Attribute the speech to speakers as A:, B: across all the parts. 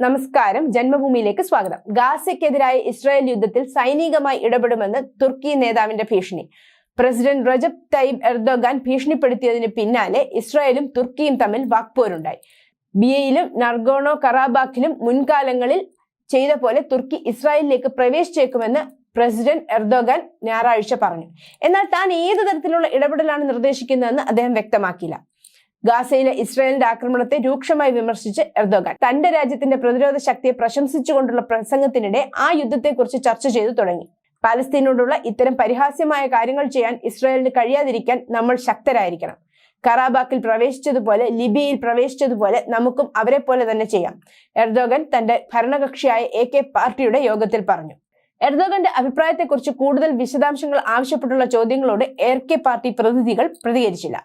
A: നമസ്കാരം. ജന്മഭൂമിയിലേക്ക് സ്വാഗതം. ഗാസയ്ക്കെതിരായ ഇസ്രായേൽ യുദ്ധത്തിൽ സൈനികമായി ഇടപെടുമെന്ന് തുർക്കി നേതാവിന്റെ ഭീഷണി. പ്രസിഡന്റ് റജബ് തയ്യിബ് എർദോഗാൻ ഭീഷണിപ്പെടുത്തിയതിന് പിന്നാലെ ഇസ്രായേലും തുർക്കിയും തമ്മിൽ വാക്പോരുണ്ടായി. ബിയയിലും നർഗോണോ കറാബാക്കിലും മുൻകാലങ്ങളിൽ ചെയ്ത പോലെ തുർക്കി ഇസ്രായേലിലേക്ക് പ്രവേശിച്ചേക്കുമെന്ന് പ്രസിഡന്റ് എർദോഗാൻ ഞായറാഴ്ച പറഞ്ഞു. എന്നാൽ താൻ ഏത് തരത്തിലുള്ള ഇടപെടലാണ് നിർദ്ദേശിക്കുന്നതെന്ന് അദ്ദേഹം വ്യക്തമാക്കിയില്ല. ഗാസയിലെ ഇസ്രായേലിന്റെ ആക്രമണത്തെ രൂക്ഷമായി വിമർശിച്ച് എർദോഗാൻ. തന്റെ രാജ്യത്തിന്റെ പ്രതിരോധ ശക്തിയെ പ്രശംസിച്ചുകൊണ്ടുള്ള പ്രസംഗത്തിനിടെ ആ യുദ്ധത്തെക്കുറിച്ച് ചർച്ച ചെയ്തു തുടങ്ങി. പാലസ്തീനോടുള്ള ഇത്തരം പരിഹാസ്യമായ കാര്യങ്ങൾ ചെയ്യാൻ ഇസ്രായേലിന് കഴിയാതിരിക്കാൻ നമ്മൾ ശക്തരായിരിക്കണം. കറാബാക്കിൽ പ്രവേശിച്ചതുപോലെ ലിബിയയിൽ പ്രവേശിച്ചതുപോലെ നമുക്കും അവരെ പോലെ തന്നെ ചെയ്യാം എർദോഗൻ തന്റെ ഭരണകക്ഷിയായ എ കെ പാർട്ടിയുടെ യോഗത്തിൽ പറഞ്ഞു. എർദോഗന്റെ അഭിപ്രായത്തെക്കുറിച്ച് കൂടുതൽ വിശദാംശങ്ങൾ ആവശ്യപ്പെട്ടുള്ള ചോദ്യങ്ങളോട് എ കെ പാർട്ടി പ്രതിനിധികൾ പ്രതികരിച്ചില്ല.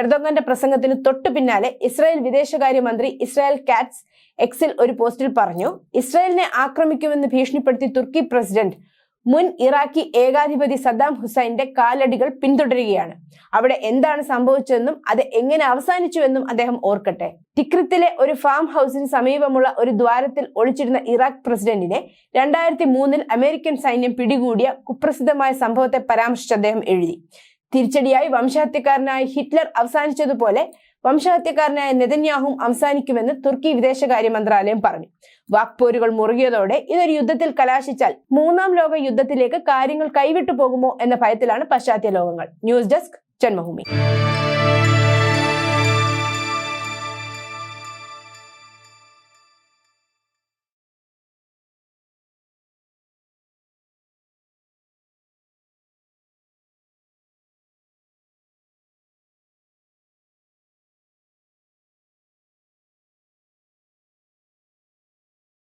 A: എർദോഗന്റെ പ്രസംഗത്തിന് തൊട്ടു പിന്നാലെ ഇസ്രായേൽ വിദേശകാര്യമന്ത്രി ഇസ്രായേൽ കാറ്റ്സ് എക്സിൽ ഒരു പോസ്റ്റിൽ പറഞ്ഞു ഇസ്രായേലിനെ ആക്രമിക്കുമെന്ന് ഭീഷണിപ്പെടുത്തി തുർക്കി പ്രസിഡന്റ് മുൻ ഇറാഖി ഏകാധിപതി സദ്ദാം ഹുസൈന്റെ കാലടികൾ പിന്തുടരുകയാണ്. അവിടെ എന്താണ് സംഭവിച്ചതെന്നും അത് എങ്ങനെ അവസാനിച്ചുവെന്നും അദ്ദേഹം ഓർക്കട്ടെ. ടിക്രിത്തിലെ ഒരു ഫാം ഹൗസിന് സമീപമുള്ള ഒരു ദ്വാരത്തിൽ ഒളിച്ചിരുന്ന ഇറാഖ് പ്രസിഡന്റിനെ രണ്ടായിരത്തി മൂന്നിൽ അമേരിക്കൻ സൈന്യം പിടികൂടിയ കുപ്രസിദ്ധമായ സംഭവത്തെ പരാമർശിച്ച് അദ്ദേഹം എഴുതി. തിരിച്ചടിയായി വംശഹത്യക്കാരനായ ഹിറ്റ്ലർ അവസാനിച്ചതുപോലെ വംശഹത്യക്കാരനായ നെതന്യാഹും അവസാനിക്കുമെന്ന് തുർക്കി വിദേശകാര്യ മന്ത്രാലയം പറഞ്ഞു. വാക്പോരുകൾ മുറുകിയതോടെ ഇതൊരു യുദ്ധത്തിൽ കലാശിച്ചാൽ മൂന്നാം ലോക യുദ്ധത്തിലേക്ക് കാര്യങ്ങൾ കൈവിട്ടു പോകുമോ എന്ന ഭയത്തിലാണ് പാശ്ചാത്യ ലോകങ്ങൾ. News desk Janmabhumi.